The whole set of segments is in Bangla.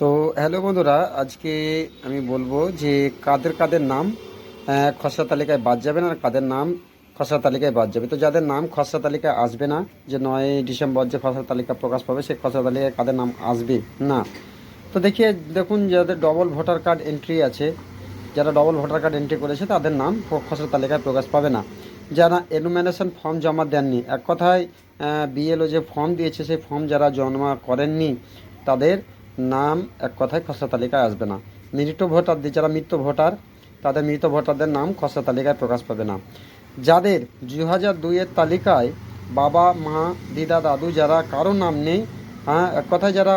তো হ্যালো বন্ধুরা, আজকে আমি বলব যে কাদের কাদের নাম খসড়া তালিকায় বাদ যাবে না আর কাদের নাম খসড়া তালিকায় বাদ যাবে। তো যাদের নাম খসড়া তালিকায় আসবে না, যে নয় ডিসেম্বর যে খসড়া তালিকা প্রকাশ পাবে, সেই খসড়া তালিকায় কাদের নাম আসবে না? তো দেখিয়ে দেখুন, যাদের ডবল ভোটার কার্ড এন্ট্রি আছে, যারা ডবল ভোটার কার্ড এন্ট্রি করেছে, তাদের নাম খসড়া তালিকায় প্রকাশ পাবে না। যারা এনুমিনেশন ফর্ম জমা দেননি, এক কথায় বিএলও যে ফর্ম দিয়েছে, সেই ফর্ম যারা জমা করেননি, তাদের নাম এক কথায় খসড়া তালিকায় আসবে না। মৃত ভোটার যারা মৃত ভোটার, তাদের মৃত ভোটারদের নাম খসড়া তালিকায় প্রকাশ পাবে না। যাদের দু হাজার দুইয়ের তালিকায় বাবা, মা, দিদা, দাদু যারা কারও নাম নেই হ্যাঁ এক কথায় যারা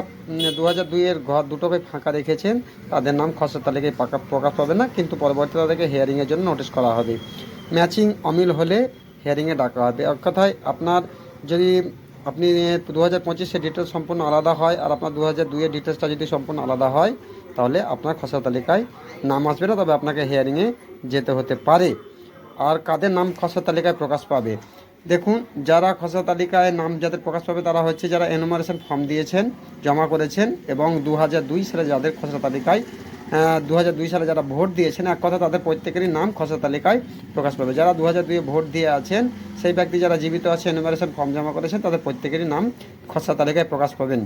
দু হাজার দুইয়ের ঘর দুটোকে ফাঁকা রেখেছেন, তাদের নাম খসড়া তালিকায় প্রকাশ পাবে না, কিন্তু পরবর্তীতে তাদেরকে হেয়ারিংয়ের জন্য নোটিশ করা হবে। ম্যাচিং অমিল হলে হেয়ারিংয়ে ডাকা হবে। এক কথায় আপনার যদি আপনি দু হাজার পঁচিশের ডিটেলস সম্পূর্ণ আলাদা হয় আর আপনার দু হাজার দুইয়ের ডিটেলসটা যদি সম্পূর্ণ আলাদা হয়, তাহলে আপনার খসড়া তালিকায় নাম আসবে না, তবে আপনাকে হেয়ারিংয়ে যেতে হতে পারে। আর কাদের নাম খসড়া তালিকায় প্রকাশ পাবে? দেখুন, যারা খসড়া তালিকায় নাম যাদের প্রকাশ পাবে, তারা হচ্ছে যারা এনুমারেশন ফর্ম দিয়েছেন, জমা করেছেন এবং দু হাজার দুই সালে যাদের খসড়া তালিকায় দু সালে যারা ভোট দিয়েছেন, এক কথা তাদের প্রত্যেকেরই নাম খসড়া তালিকায় প্রকাশ পাবে। যারা দু হাজার দুইয়ে ভোট দিয়ে আছেন, সেই ব্যক্তি যারা জীবিত আছে এনুমারেশন ফর্ম জমা করেছেন, তাদের প্রত্যেকেরই নাম খসড়া তালিকায় প্রকাশ পাবেন।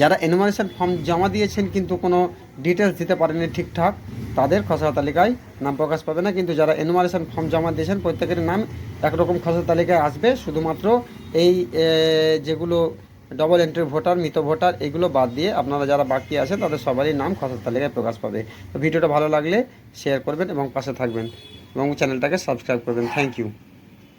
যারা এনুমারেশন ফর্ম জমা দিয়েছেন, কিন্তু কোনো ডিটেলস দিতে পারেনি ঠিকঠাক, তাদের খসড়া তালিকায় নাম প্রকাশ পাবে না। কিন্তু যারা এনুমারেশন ফর্ম জমা দিয়েছেন প্রত্যেকের নাম একরকম খসড়া তালিকায় আসবে। শুধুমাত্র এই যেগুলো ডবল এন্ট্রি ভোটার মৃত ভোটার এগুলো বাদ দিয়ে আপনারা যারা বাকি আছেন, তাদের সবারই নাম খসার তালিকায় প্রকাশ পাবে। তো ভিডিওটা ভালো লাগলে শেয়ার করবেন এবং পাশে থাকবেন এবং চ্যানেলটাকে সাবস্ক্রাইব করবেন। Thank you